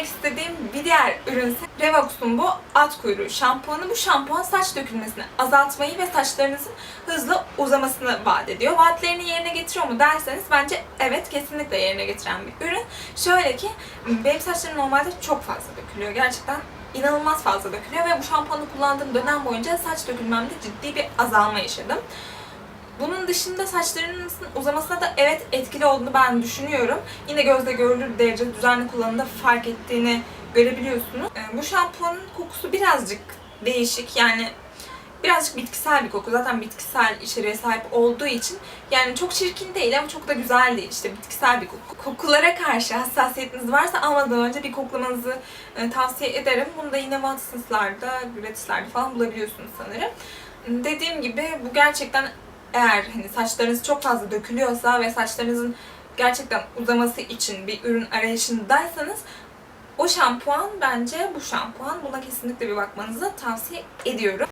bahsetmek istediğim bir diğer ürün ise Revox'un bu at kuyruğu şampuanı. Bu şampuan saç dökülmesini azaltmayı ve saçlarınızın hızlı uzamasını vaat ediyor. Vaatlerini yerine getiriyor mu derseniz bence evet kesinlikle yerine getiren bir ürün. Şöyle ki benim saçlarım normalde çok fazla dökülüyor. Gerçekten inanılmaz fazla dökülüyor ve bu şampuanı kullandığım dönem boyunca saç dökülmemde ciddi bir azalma yaşadım. Bunun dışında saçlarınızın uzamasına da evet etkili olduğunu ben düşünüyorum. Yine gözle görülür derecede düzenli kullanımda fark ettiğini görebiliyorsunuz. Ee, Bu şampuanın kokusu birazcık değişik yani birazcık bitkisel bir koku. Zaten bitkisel içeriğe sahip olduğu için yani çok çirkin değil ama çok da güzel değil. İşte bitkisel bir koku. Kokulara karşı hassasiyetiniz varsa almadan önce bir koklamanızı e, tavsiye ederim. Bunu da yine Watsons'larda, Gratis'lerde falan bulabiliyorsunuz sanırım. Dediğim gibi bu gerçekten eğer hani saçlarınız çok fazla dökülüyorsa ve saçlarınızın gerçekten uzaması için bir ürün arayışındaysanız o şampuan bence bu şampuan. Buna kesinlikle bir bakmanızı tavsiye ediyorum.